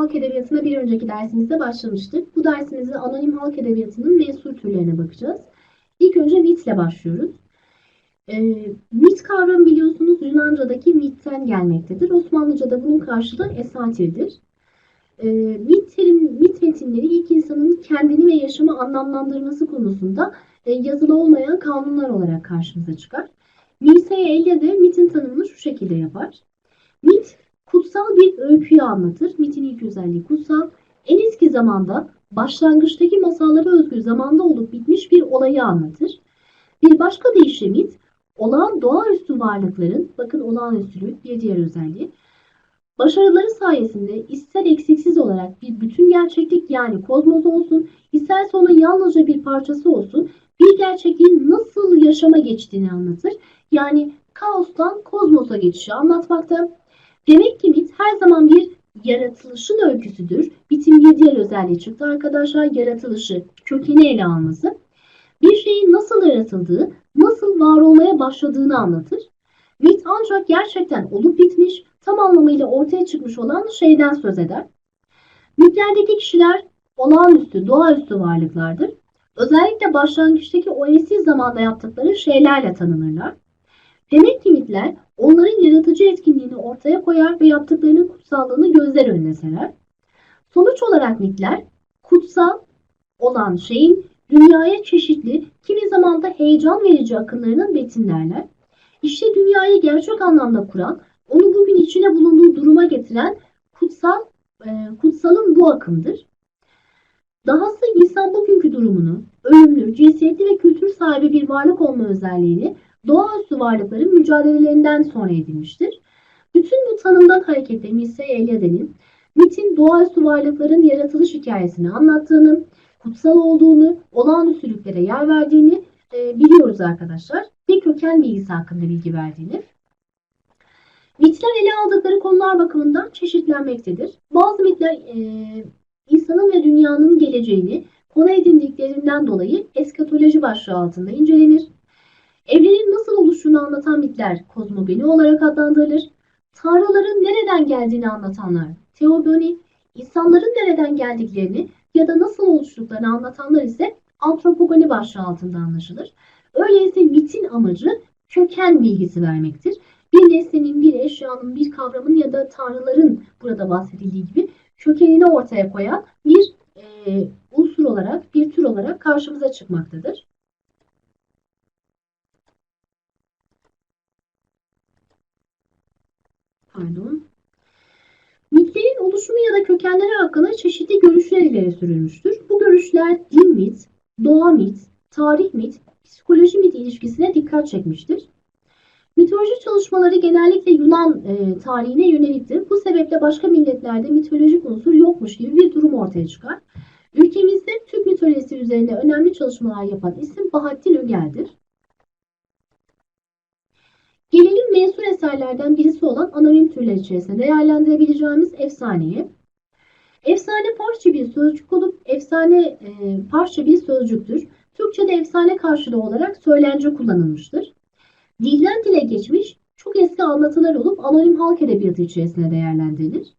halk edebiyatına bir önceki dersimizde başlamıştık. Bu dersimizde anonim halk edebiyatının mensul türlerine bakacağız. İlk önce mitle başlıyoruz. E, mit kavramı biliyorsunuz Yunanca'daki mitten gelmektedir. Osmanlıca'da bunun karşılığı esatirdir. E, mit, terim, mit metinleri ilk insanın kendini ve yaşamı anlamlandırması konusunda e, yazılı olmayan kanunlar olarak karşımıza çıkar. Mircea Eliade mitin tanımını şu şekilde yapar. Mit kutsal bir öyküyü anlatır. Mitin ilk özelliği kutsal. En eski zamanda başlangıçtaki masallara özgü zamanda olup bitmiş bir olayı anlatır. Bir başka deyişle mit, olağan doğaüstü varlıkların, bakın olağanüstülük bir diğer özelliği, başarıları sayesinde ister eksiksiz olarak bir bütün gerçeklik yani kozmos olsun, isterse onun yalnızca bir parçası olsun, bir gerçekliğin nasıl yaşama geçtiğini anlatır. Yani kaostan kozmosa geçişi anlatmakta. Demek ki mit her zaman bir yaratılışın öyküsüdür. Bitim bir diğer özelliği çıktı arkadaşlar. Yaratılışı, kökeni ele alması. Bir şeyin nasıl yaratıldığı, nasıl var olmaya başladığını anlatır. Mit ancak gerçekten olup bitmiş, tam anlamıyla ortaya çıkmış olan şeyden söz eder. Mitlerdeki kişiler olağanüstü, doğaüstü varlıklardır. Özellikle başlangıçtaki o eski zamanda yaptıkları şeylerle tanınırlar. Demek ki mitler onların yaratıcı etkinliğini ortaya koyar ve yaptıklarının kutsallığını gözler önüne serer. Sonuç olarak mitler kutsal olan şeyin dünyaya çeşitli, kimi zaman da heyecan verici akınlarının betimlerler. İşte dünyayı gerçek anlamda kuran, onu bugün içine bulunduğu duruma getiren kutsal, e, kutsalın bu akımdır. Dahası insan bugünkü durumunu, ölümlü, cinsiyetli ve kültür sahibi bir varlık olma özelliğini doğaüstü varlıkların mücadelelerinden sonra edilmiştir. Bütün bu tanımdan hareketle Mircea Eliade'nin mitin doğaüstü varlıkların yaratılış hikayesini anlattığını, kutsal olduğunu, olağanüstülüklere yer verdiğini e, biliyoruz arkadaşlar. Bir köken bilgisi hakkında bilgi verdiğini. Mitler ele aldıkları konular bakımından çeşitlenmektedir. Bazı mitler e, insanın ve dünyanın geleceğini konu edindiklerinden dolayı eskatoloji başlığı altında incelenir. Evrenin nasıl oluştuğunu anlatan mitler kozmogoni olarak adlandırılır. Tanrıların nereden geldiğini anlatanlar teogoni, insanların nereden geldiklerini ya da nasıl oluştuklarını anlatanlar ise antropogoni başlığı altında anlaşılır. Öyleyse mitin amacı köken bilgisi vermektir. Bir nesnenin, bir eşyanın, bir kavramın ya da tanrıların burada bahsedildiği gibi kökenini ortaya koyan bir e, unsur olarak, bir tür olarak karşımıza çıkmaktadır. Pardon. Mitlerin oluşumu ya da kökenleri hakkında çeşitli görüşler ileri sürülmüştür. Bu görüşler din mit, doğa mit, tarih mit, psikoloji mit ilişkisine dikkat çekmiştir. Mitoloji çalışmaları genellikle Yunan e, tarihine yöneliktir. Bu sebeple başka milletlerde mitolojik unsur yokmuş gibi bir durum ortaya çıkar. Ülkemizde Türk mitolojisi üzerinde önemli çalışmalar yapan isim Bahattin Ögel'dir. Gelelim mensul eserlerden birisi olan anonim türler içerisinde değerlendirebileceğimiz efsaneye. Efsane parça bir sözcük olup efsane e, parça bir sözcüktür. Türkçe'de efsane karşılığı olarak söylence kullanılmıştır. Dilden dile geçmiş çok eski anlatılar olup anonim halk edebiyatı içerisinde değerlendirilir.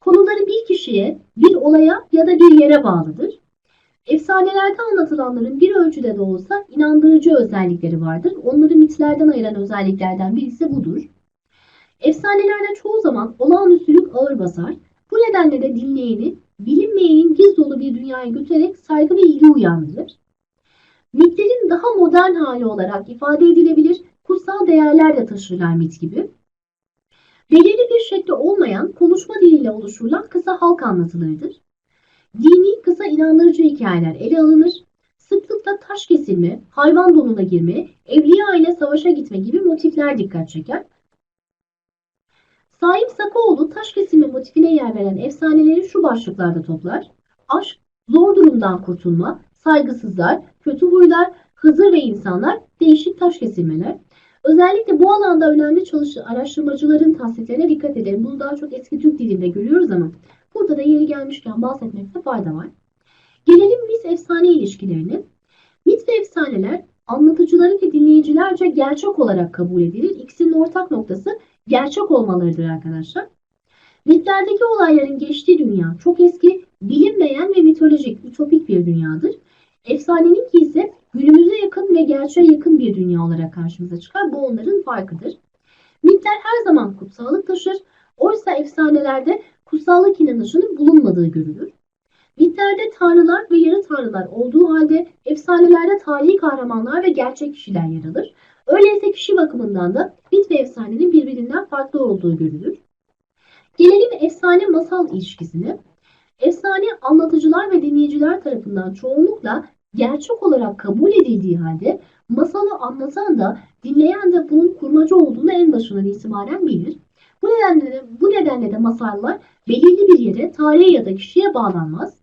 Konuları bir kişiye, bir olaya ya da bir yere bağlıdır. Efsanelerde anlatılanların bir ölçüde de olsa inandırıcı özellikleri vardır. Onları mitlerden ayıran özelliklerden birisi budur. Efsanelerde çoğu zaman olağanüstülük ağır basar. Bu nedenle de dinleyeni bilinmeyenin giz dolu bir dünyaya götürerek saygı ve ilgi uyandırır. Mitlerin daha modern hali olarak ifade edilebilir kutsal değerler de taşırlar mit gibi. Belirli bir şekli olmayan konuşma diliyle oluşturulan kısa halk anlatılarıdır. Dini kısa inandırıcı hikayeler ele alınır. Sıklıkla taş kesilme, hayvan donuna girme, evliya ile savaşa gitme gibi motifler dikkat çeker. Saim Sakaoğlu taş kesilme motifine yer veren efsaneleri şu başlıklarda toplar. Aşk, zor durumdan kurtulma, saygısızlar, kötü huylar, Hızır ve insanlar, değişik taş kesilmeler. Özellikle bu alanda önemli çalış araştırmacıların tasniflerine dikkat edelim. Bunu daha çok eski Türk dilinde görüyoruz ama burada da yeri gelmişken bahsetmekte fayda var. Gelelim mit efsane ilişkilerine. Mit ve efsaneler anlatıcıları ve dinleyicilerce gerçek olarak kabul edilir. İkisinin ortak noktası gerçek olmalarıdır arkadaşlar. Mitlerdeki olayların geçtiği dünya çok eski, bilinmeyen ve mitolojik, ütopik bir dünyadır. Efsaneninki ise günümüze yakın ve gerçeğe yakın bir dünya olarak karşımıza çıkar. Bu onların farkıdır. Mitler her zaman kutsallık taşır. Oysa efsanelerde kutsallık inanışının bulunmadığı görülür. Mitlerde tanrılar ve yarı tanrılar olduğu halde efsanelerde tarihi kahramanlar ve gerçek kişiler yer alır. Öyleyse kişi bakımından da mit ve efsanenin birbirinden farklı olduğu görülür. Gelelim efsane masal ilişkisine. Efsane anlatıcılar ve dinleyiciler tarafından çoğunlukla gerçek olarak kabul edildiği halde masalı anlatan da dinleyen de bunun kurmaca olduğunu en başından itibaren bilir. Bu nedenle de, bu nedenle de masallar belirli bir yere, tarihe ya da kişiye bağlanmaz.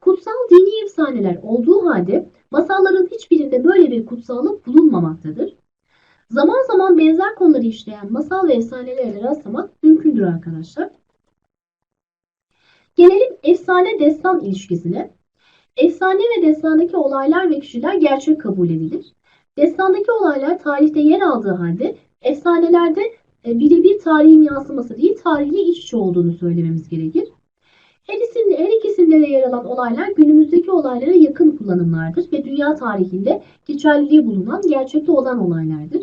Kutsal dini efsaneler olduğu halde masalların hiçbirinde böyle bir kutsallık bulunmamaktadır. Zaman zaman benzer konuları işleyen masal ve efsanelerle rastlamak mümkündür arkadaşlar. Gelelim efsane destan ilişkisine. Efsane ve destandaki olaylar ve kişiler gerçek kabul edilir. Destandaki olaylar tarihte yer aldığı halde efsanelerde e, birebir tarihin yansıması değil, tarihle iç içe olduğunu söylememiz gerekir. Her, isimde, her ikisinde de yer alan olaylar günümüzdeki olaylara yakın kullanımlardır ve dünya tarihinde geçerliliği bulunan, gerçekte olan olaylardır.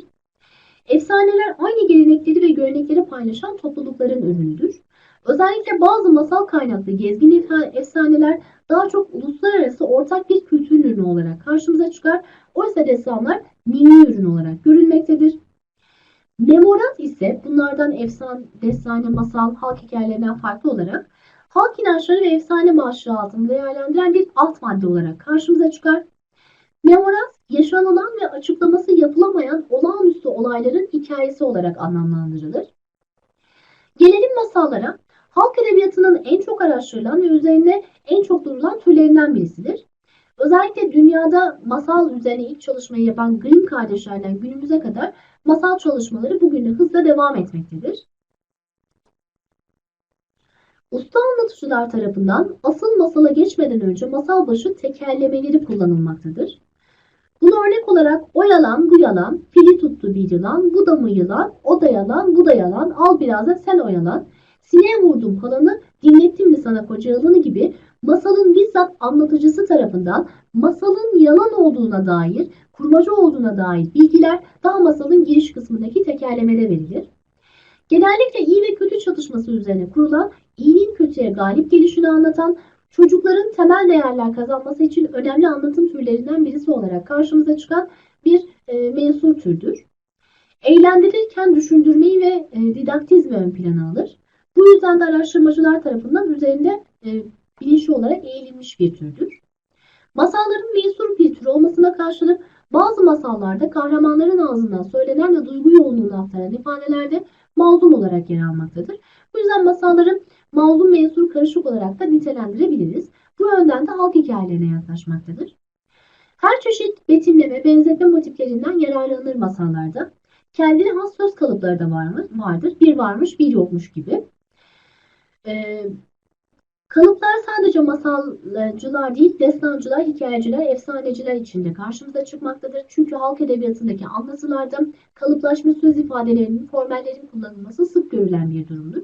Efsaneler aynı gelenekleri ve görenekleri paylaşan toplulukların ürünüdür. Özellikle bazı masal kaynaklı gezgin efsaneler daha çok uluslararası ortak bir kültür ürünü olarak karşımıza çıkar. Oysa destanlar milli ürün olarak görülmektedir. Memorat ise bunlardan efsane, desane, masal, halk hikayelerinden farklı olarak halk inançları ve efsane başlığı altında değerlendiren bir alt madde olarak karşımıza çıkar. Memorat, yaşanılan ve açıklaması yapılamayan olağanüstü olayların hikayesi olarak anlamlandırılır. Gelelim masallara. Halk edebiyatının en çok araştırılan ve üzerine en çok durulan türlerinden birisidir. Özellikle dünyada masal üzerine ilk çalışmayı yapan Grimm kardeşlerden günümüze kadar masal çalışmaları bugün de hızla devam etmektedir. Usta anlatıcılar tarafından asıl masala geçmeden önce masal başı tekerlemeleri kullanılmaktadır. Buna örnek olarak o yalan bu yalan, fili tuttu bir yılan, bu da mı yılan, o da yalan, bu da yalan, al biraz da sen o yalan, sineğe vurdum falanı, dinlettim mi sana koca yalanı gibi masalın bizzat anlatıcısı tarafından masalın yalan olduğuna dair, kurmaca olduğuna dair bilgiler daha masalın giriş kısmındaki tekerlemede verilir. Genellikle iyi ve kötü çatışması üzerine kurulan, iyinin kötüye galip gelişini anlatan, çocukların temel değerler kazanması için önemli anlatım türlerinden birisi olarak karşımıza çıkan bir e, mensur türdür. Eğlendirirken düşündürmeyi ve e, didaktizmi ön plana alır. Bu yüzden de araştırmacılar tarafından üzerinde e, bilinçli olarak eğilinmiş bir türdür. Masalların mensur bir tür olmasına karşılık bazı masallarda kahramanların ağzından söylenen ve duygu yoğunluğunu aktaran ifadelerde mazlum olarak yer almaktadır. Bu yüzden masalların mazlum mensur karışık olarak da nitelendirebiliriz. Bu yönden de halk hikayelerine yaklaşmaktadır. Her çeşit betimleme, benzetme motiflerinden yararlanır masallarda. Kendine has söz kalıpları da var mı? Vardır. Bir varmış, bir yokmuş gibi. Ee, kalıplar sadece masalcılar değil, destancılar, hikayeciler, efsaneciler içinde karşımıza çıkmaktadır. Çünkü halk edebiyatındaki anlatılarda kalıplaşma söz ifadelerinin, formellerin kullanılması sık görülen bir durumdur.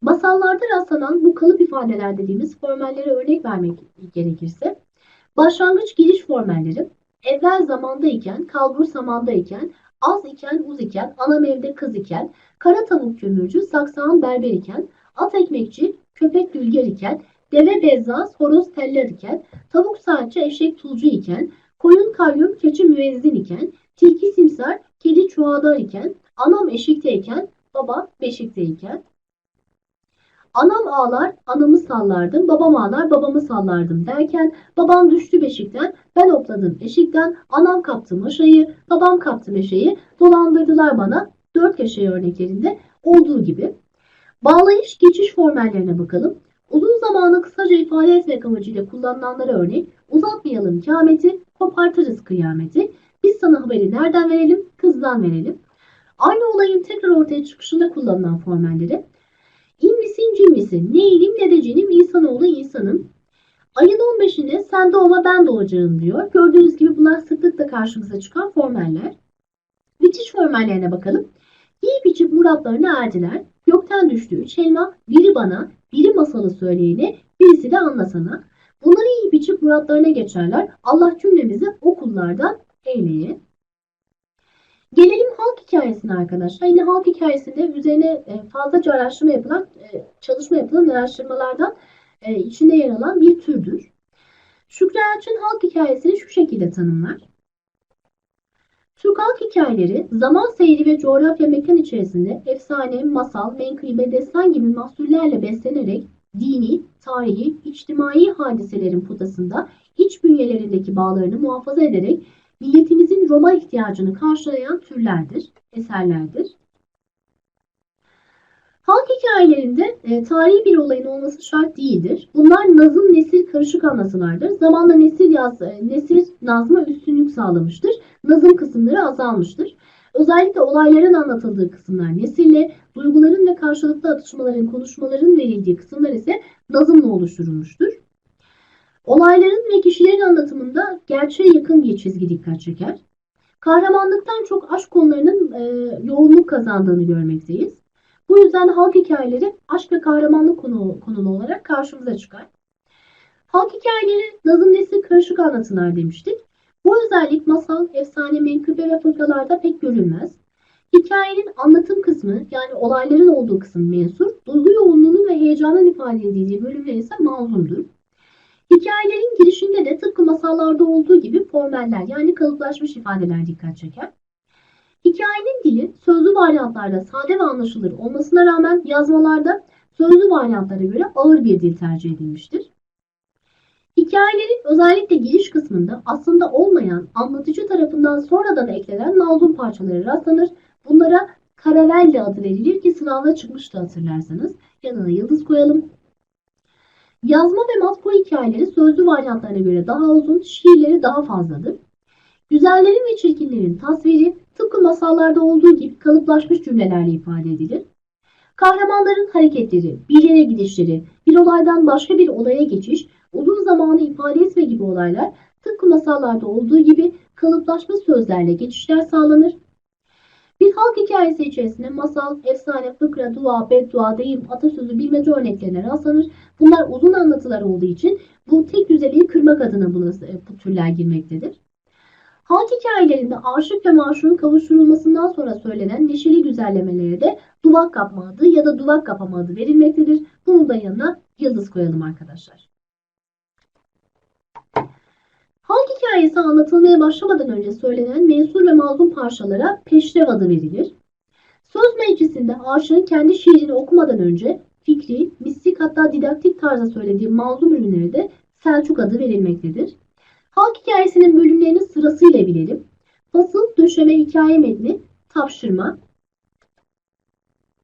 Masallarda rastlanan bu kalıp ifadeler dediğimiz formellere örnek vermek gerekirse, başlangıç giriş formelleri evvel zamandayken, kalbur samandayken, az iken uz iken, anam evde kız iken, kara tavuk kömürcü, saksağın berber iken, at ekmekçi, köpek dülger iken, deve bezzaz, horoz teller iken, tavuk saatçi, eşek tulcu iken, koyun kayyum, keçi müezzin iken, tilki simsar, kedi çuhadar iken, anam eşikteyken, baba beşikteyken, Anam ağlar, anamı sallardım, babam ağlar, babamı sallardım derken babam düştü beşikten, ben hopladım eşikten, anam kaptı maşayı, babam kaptı meşeyi, dolandırdılar bana dört köşe örneklerinde olduğu gibi. Bağlayış geçiş formellerine bakalım. Uzun zamanı kısaca ifade etmek amacıyla kullanılanlara örnek, uzatmayalım kâmeti, kopartırız kıyameti, biz sana haberi nereden verelim, kızdan verelim. Aynı olayın tekrar ortaya çıkışında kullanılan formelleri, İn misin Ne ilim ne de cinim insanoğlu insanım. Ayın 15'inde sen doğma ben doğacağım diyor. Gördüğünüz gibi bunlar sıklıkla karşımıza çıkan formeller. Bitiş formellerine bakalım. İyi biçip muratlarını erdiler. Gökten düştü üç elma, biri bana, biri masalı söyleyeni, birisi de anlasana. Bunları iyi biçip muratlarına geçerler. Allah cümlemizi o kullardan eyleye. Gelelim halk hikayesine arkadaşlar. Yine halk hikayesinde üzerine e, fazlaca araştırma yapılan, e, çalışma yapılan araştırmalardan e, içinde yer alan bir türdür. Şükrü Elçin halk hikayesini şu şekilde tanımlar. Türk halk hikayeleri zaman seyri ve coğrafya mekan içerisinde efsane, masal, menkıbe, destan gibi mahsullerle beslenerek dini, tarihi, içtimai hadiselerin potasında iç bünyelerindeki bağlarını muhafaza ederek milletimizin Roma ihtiyacını karşılayan türlerdir, eserlerdir. Halk hikayelerinde e, tarihi bir olayın olması şart değildir. Bunlar nazım nesil karışık anlatılardır. Zamanla nesil yaz, e, nesil nazma üstünlük sağlamıştır. Nazım kısımları azalmıştır. Özellikle olayların anlatıldığı kısımlar nesille, duyguların ve karşılıklı atışmaların, konuşmaların verildiği kısımlar ise nazımla oluşturulmuştur. Olayların ve kişilerin anlatımında gerçeğe yakın bir çizgi dikkat çeker. Kahramanlıktan çok aşk konularının e, yoğunluk kazandığını görmekteyiz. Bu yüzden halk hikayeleri aşk ve kahramanlık konu, konulu olarak karşımıza çıkar. Halk hikayeleri nazım nesil karışık anlatılar demiştik. Bu özellik masal, efsane, menkıbe ve fırkalarda pek görülmez. Hikayenin anlatım kısmı yani olayların olduğu kısım mensur, duygu yoğunluğunun ve heyecanın ifade edildiği bölümler ise mazlumdur. Hikayelerin girişinde de tıpkı masallarda olduğu gibi formeller yani kalıplaşmış ifadeler dikkat çeker. Hikayenin dili sözlü varyantlarda sade ve anlaşılır olmasına rağmen yazmalarda sözlü varyantlara göre ağır bir dil tercih edilmiştir. Hikayelerin özellikle giriş kısmında aslında olmayan anlatıcı tarafından sonradan eklenen nazum parçaları rastlanır. Bunlara karavelle adı verilir ki sınavda çıkmıştı hatırlarsanız. Yanına yıldız koyalım. Yazma ve matbu hikayeleri sözlü varyantlarına göre daha uzun, şiirleri daha fazladır. Güzellerin ve çirkinlerin tasviri tıpkı masallarda olduğu gibi kalıplaşmış cümlelerle ifade edilir. Kahramanların hareketleri, bir yere gidişleri, bir olaydan başka bir olaya geçiş, uzun zamanı ifade etme gibi olaylar tıpkı masallarda olduğu gibi kalıplaşmış sözlerle geçişler sağlanır. Bir halk hikayesi içerisinde masal, efsane, fıkra, dua, beddua, deyim, atasözü, bilmece örneklerine rastlanır. Bunlar uzun anlatılar olduğu için bu tek düzeliği kırmak adına bu, bu türler girmektedir. Halk hikayelerinde aşık ve maşuğun kavuşturulmasından sonra söylenen neşeli güzellemelere de duvak kapma adı ya da duvak kapama adı verilmektedir. Bunun da yanına yıldız koyalım arkadaşlar. Halk hikayesi anlatılmaya başlamadan önce söylenen mensur ve mazlum parçalara peşrev adı verilir. Söz meclisinde aşığın kendi şiirini okumadan önce fikri, mistik hatta didaktik tarzda söylediği mazlum ürünlere de Selçuk adı verilmektedir. Halk hikayesinin bölümlerini sırasıyla bilelim. Fasıl, döşeme, hikaye metni, tapşırma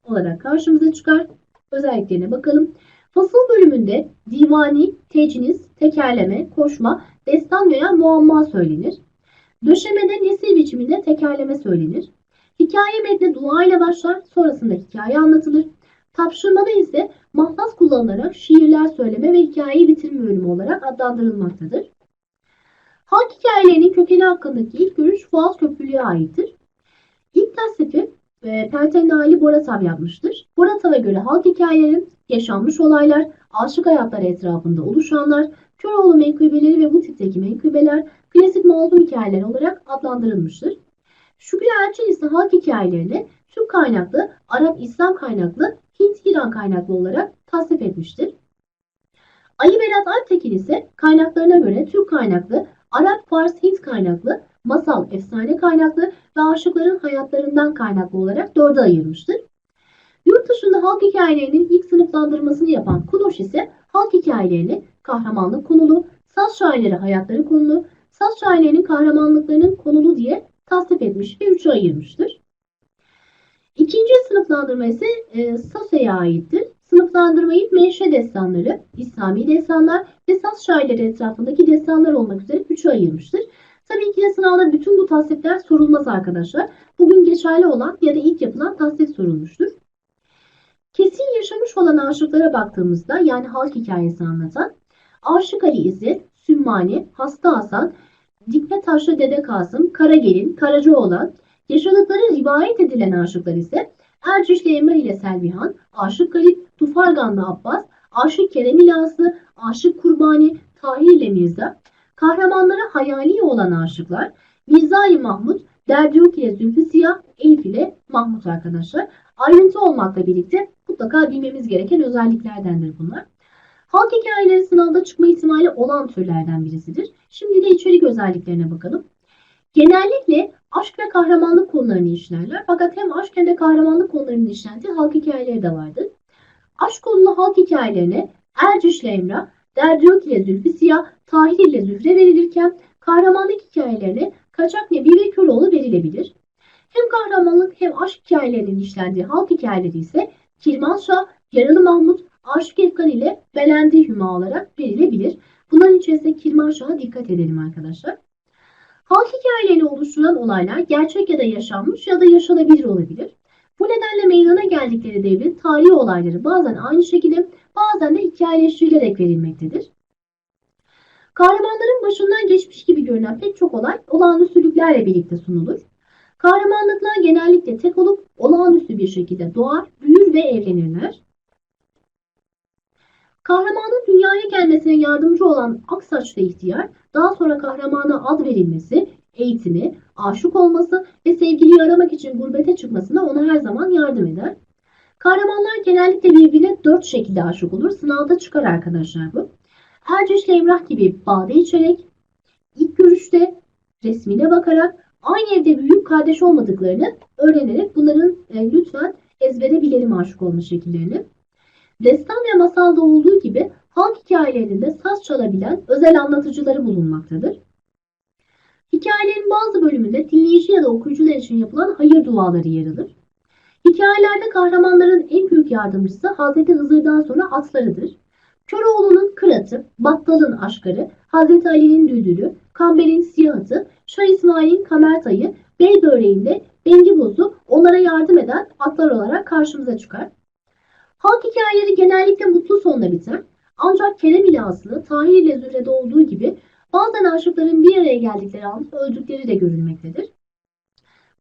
olarak karşımıza çıkar. Özelliklerine bakalım. Fasıl bölümünde divani, tecnis, tekerleme, koşma, destan veya muamma söylenir. Döşemede nesil biçiminde tekerleme söylenir. Hikaye metni dua ile başlar, sonrasında hikaye anlatılır. Tapşırmada ise mahlas kullanılarak şiirler söyleme ve hikayeyi bitirme bölümü olarak adlandırılmaktadır. Halk hikayelerinin kökeni hakkındaki ilk görüş Fuat Köprülü'ye aittir. İlk tasnifi e, Pertenli Ali Boratav yapmıştır. Boratav'a göre halk hikayeleri, yaşanmış olaylar, aşık hayatları etrafında oluşanlar, Köroğlu menkıbeleri ve bu tipteki menkıbeler klasik mazlum hikayeler olarak adlandırılmıştır. Şükrü Elçin ise halk hikayelerini Türk kaynaklı, Arap İslam kaynaklı, Hint İran kaynaklı olarak tasnif etmiştir. Ali Berat Alptekin ise kaynaklarına göre Türk kaynaklı, Arap, Fars, Hint kaynaklı, masal, efsane kaynaklı ve aşıkların hayatlarından kaynaklı olarak dörde ayırmıştır. Yurt dışında halk hikayelerinin ilk sınıflandırmasını yapan Kunoş ise halk hikayelerini kahramanlık konulu, saz şairleri hayatları konulu, saz şairlerinin kahramanlıklarının konulu diye tasnif etmiş ve üçe ayırmıştır. İkinci sınıflandırma ise e, Sase'ye aittir. Sınıflandırmayı menşe destanları, İslami destanlar ve saz şairleri etrafındaki destanlar olmak üzere üçe ayırmıştır. Tabii ki de sınavda bütün bu tasnifler sorulmaz arkadaşlar. Bugün geçerli olan ya da ilk yapılan tasnif sorulmuştur. Kesin yaşamış olan aşıklara baktığımızda yani halk hikayesi anlatan Aşık Ali İzzet, Sümmani, Hasta Hasan, Dikme Taşlı Dede Kasım, Karagelin, Karacaoğlan, yaşadıkları rivayet edilen aşıklar ise Erciş'le Emrah ile Selvihan, Aşık Galip, Tufargan'la Abbas, Aşık Kerem ile Aslı, Aşık Kurbani, Tahir ile Mirza, kahramanlara hayali olan aşıklar, Mirzai Mahmut, Derdi Yok ile Zülfü Siyah, Elif ile Mahmut arkadaşlar. Ayrıntı olmakla birlikte mutlaka bilmemiz gereken özelliklerdendir bunlar. Halk hikayeleri sınavda çıkma ihtimali olan türlerden birisidir. Şimdi de içerik özelliklerine bakalım. Genellikle aşk ve kahramanlık konularını işlerler. Fakat hem aşk hem de kahramanlık konularının işlendiği halk hikayeleri de vardır. Aşk konulu halk hikayelerine Erciş'le Emrah, Derdi Yok ile Zülfü Siyah, Tahir ile Zühre verilirken kahramanlık hikayelerine Kaçak Nebi ve Köroğlu verilebilir. Hem kahramanlık hem aşk hikayelerinin işlendiği halk hikayeleri ise Kirmanşah, Yaralı Mahmut, Aşık Efkan ile Belendi Hüma olarak verilebilir. Bunların içerisinde Kirmanşah'a dikkat edelim arkadaşlar. Halk hikayelerini oluşturan olaylar gerçek ya da yaşanmış ya da yaşanabilir olabilir. Bu nedenle meydana geldikleri devrin tarihi olayları bazen aynı şekilde bazen de hikayeleştirilerek verilmektedir. Kahramanların başından geçmiş gibi görünen pek çok olay olağanüstülüklerle birlikte sunulur. Kahramanlıklar genellikle tek olup olağanüstü bir şekilde doğar, büyür ve evlenirler. Kahramanın dünyaya gelmesine yardımcı olan Aksaçlı ihtiyar, daha sonra kahramana ad verilmesi, eğitimi, aşık olması ve sevgiliyi aramak için gurbete çıkmasına ona her zaman yardım eder. Kahramanlar genellikle birbirine dört şekilde aşık olur. Sınavda çıkar arkadaşlar bu. Ercüş Emrah gibi bade içerek, ilk görüşte resmine bakarak, aynı evde büyük kardeş olmadıklarını öğrenerek bunların e, lütfen ezbere bilelim aşık olma şekillerini. Destan ve masalda olduğu gibi halk hikayelerinde saz çalabilen özel anlatıcıları bulunmaktadır. Hikayelerin bazı bölümünde dinleyici ya da okuyucular için yapılan hayır duaları yer alır. Hikayelerde kahramanların en büyük yardımcısı Hazreti Hızır'dan sonra atlarıdır. Köroğlu'nun kıratı, Battal'ın aşkarı, Hazreti Ali'nin düldülü, Kamber'in siyahıtı, Şah İsmail'in kamertayı, Bey böreğinde Bengi bozu onlara yardım eden atlar olarak karşımıza çıkar. Halk hikayeleri genellikle mutlu sonla biter. Ancak Kerem ile Aslı, Tahir ile Zühre'de olduğu gibi bazen aşıkların bir araya geldikleri an öldükleri de görülmektedir.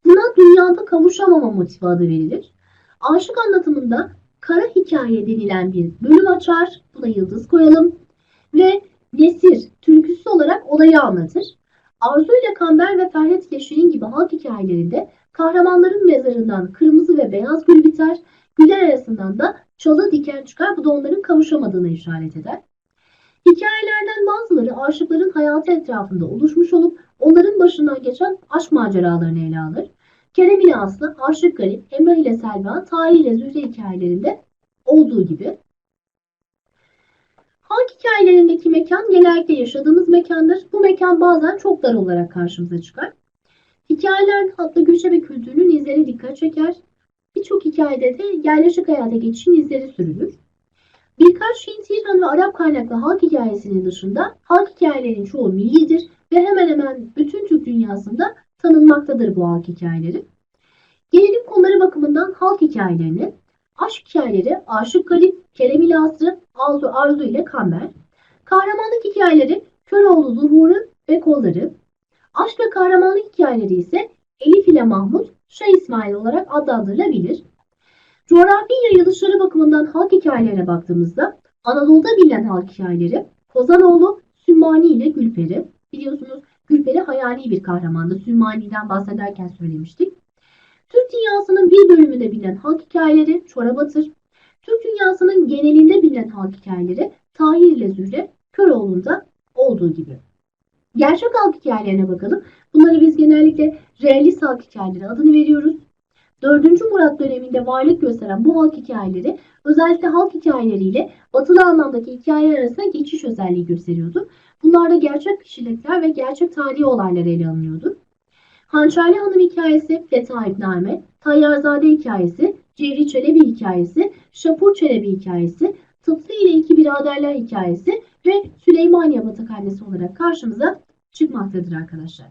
Buna dünyada kavuşamama motifi adı verilir. Aşık anlatımında kara hikaye denilen bir bölüm açar. Buna yıldız koyalım. Ve Nesir türküsü olarak olayı anlatır. Arzu ile Kamber ve Ferhat ile Şirin gibi halk hikayelerinde kahramanların mezarından kırmızı ve beyaz gül biter. Güller arasından da çalı diken çıkar. Bu da onların kavuşamadığını işaret eder. Hikayelerden bazıları aşıkların hayatı etrafında oluşmuş olup onların başından geçen aşk maceralarını ele alır. Kerem ile Aslı, Aşık Garip, Emrah ile Selva, Tahir ile Zühre hikayelerinde olduğu gibi. Halk hikayelerindeki mekan genellikle yaşadığımız mekandır. Bu mekan bazen çok dar olarak karşımıza çıkar. Hikayeler tatlı göçe ve kültürünün izleri dikkat çeker. Birçok hikayede de yerleşik hayata geçişin izleri sürülür. Birkaç Hint, İran ve Arap kaynaklı halk hikayesinin dışında halk hikayelerinin çoğu millidir ve hemen hemen bütün Türk dünyasında tanınmaktadır bu halk hikayeleri. Gelelim konuları bakımından halk hikayelerine. Aşk hikayeleri Aşık Galip, Kerem ile Asrı, Arzu, Arzu ile Kamber. Kahramanlık hikayeleri Köroğlu Zuhur'u ve Kolları. Aşk ve kahramanlık hikayeleri ise Elif ile Mahmut, Şah İsmail olarak adlandırılabilir. Coğrafi yayılışları bakımından halk hikayelerine baktığımızda Anadolu'da bilinen halk hikayeleri Kozanoğlu, Sümmani ile Gülperi. Biliyorsunuz Gülperi hayali bir kahramandı. Sümmani'den bahsederken söylemiştik. Türk dünyasının bir bölümünde bilinen halk hikayeleri Çorabatır. Türk dünyasının genelinde bilinen halk hikayeleri Tahir ile Zühre Köroğlu'nda olduğu gibi. Gerçek halk hikayelerine bakalım. Bunları biz genellikle realist halk hikayeleri adını veriyoruz. 4. Murat döneminde varlık gösteren bu halk hikayeleri özellikle halk hikayeleriyle batılı anlamdaki hikayeler arasında geçiş özelliği gösteriyordu. Bunlarda gerçek kişilikler ve gerçek tarihi olaylar ele alınıyordu. Hançerli Hanım hikayesi, Letaifname, Tayyarzade hikayesi, Cevri Çelebi hikayesi, Şapur Çelebi hikayesi, Tıpsı ile iki biraderler hikayesi ve Süleymaniye Batakhanesi olarak karşımıza çıkmaktadır arkadaşlar.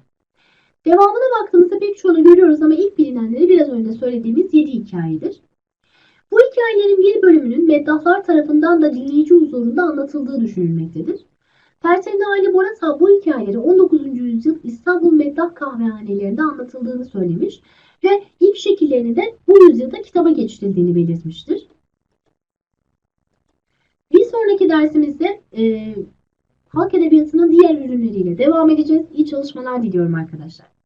Devamına baktığımızda pek çoğunu görüyoruz ama ilk bilinenleri biraz önce söylediğimiz 7 hikayedir. Bu hikayelerin bir bölümünün meddahlar tarafından da dinleyici huzurunda anlatıldığı düşünülmektedir. Pertevne Ali Borata bu hikayeleri 19. yüzyıl İstanbul Meddah kahvehanelerinde anlatıldığını söylemiş ve ilk şekillerini de bu yüzyılda kitaba geçirildiğini belirtmiştir. Bir sonraki dersimizde e, halk edebiyatının diğer ürünleriyle devam edeceğiz. İyi çalışmalar diliyorum arkadaşlar.